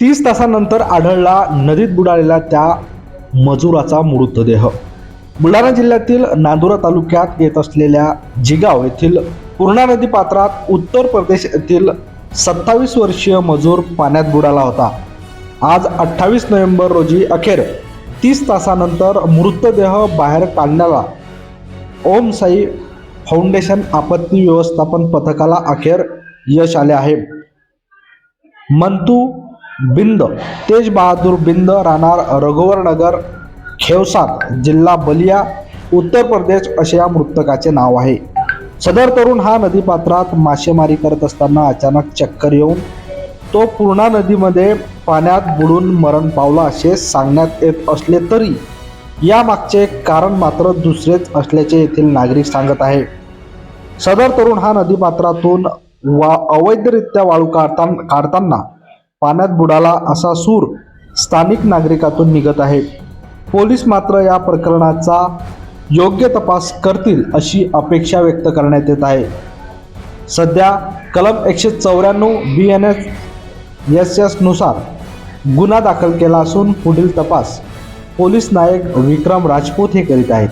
तीस तासानंतर आढळला नदीत बुडालेला त्या मजुराचा मृतदेह. बुलढाणा जिल्ह्यातील नांदुरा तालुक्यात येत असलेल्या जिगाव येथील पूर्णा नदी पात्रात उत्तर प्रदेश येथील सत्तावीस वर्षीय मजूर पाण्यात बुडाला होता. आज अठ्ठावीस नोव्हेंबर रोजी अखेर तीस तासानंतर मृतदेह बाहेर काढण्याला ओम साई फाउंडेशन आपत्ती व्यवस्थापन पथकाला अखेर यश आले आहे. मंतू बिंद तेज बहादूर बिंद राहणार रघुवरनगर खेवसार जिल्हा बलिया उत्तर प्रदेश असे या मृतकाचे नाव आहे. सदर तरुण हा नदीपात्रात मासेमारी करत असताना अचानक चक्कर येऊन तो पूर्णा नदीमध्ये पाण्यात बुडून मरण पावला असे सांगण्यात येत असले तरी यामागचे कारण मात्र दुसरेच असल्याचे येथील नागरिक सांगत आहे. सदर तरुण हा नदीपात्रातून वा अवैधरित्या वाळू काढता काढताना पाण्यात बुडाला असा सूर स्थानिक नागरिकातून निघत आहे. पोलीस मात्र या प्रकरणाचा योग्य तपास करतील अशी अपेक्षा व्यक्त करण्यात येत आहे. सध्या कलम एकशे चौऱ्याण्णव बी एन एस एस एसनुसार गुन्हा दाखल केला असून पुढील तपास पोलीस नायक विक्रम राजपूत हे करीत आहेत.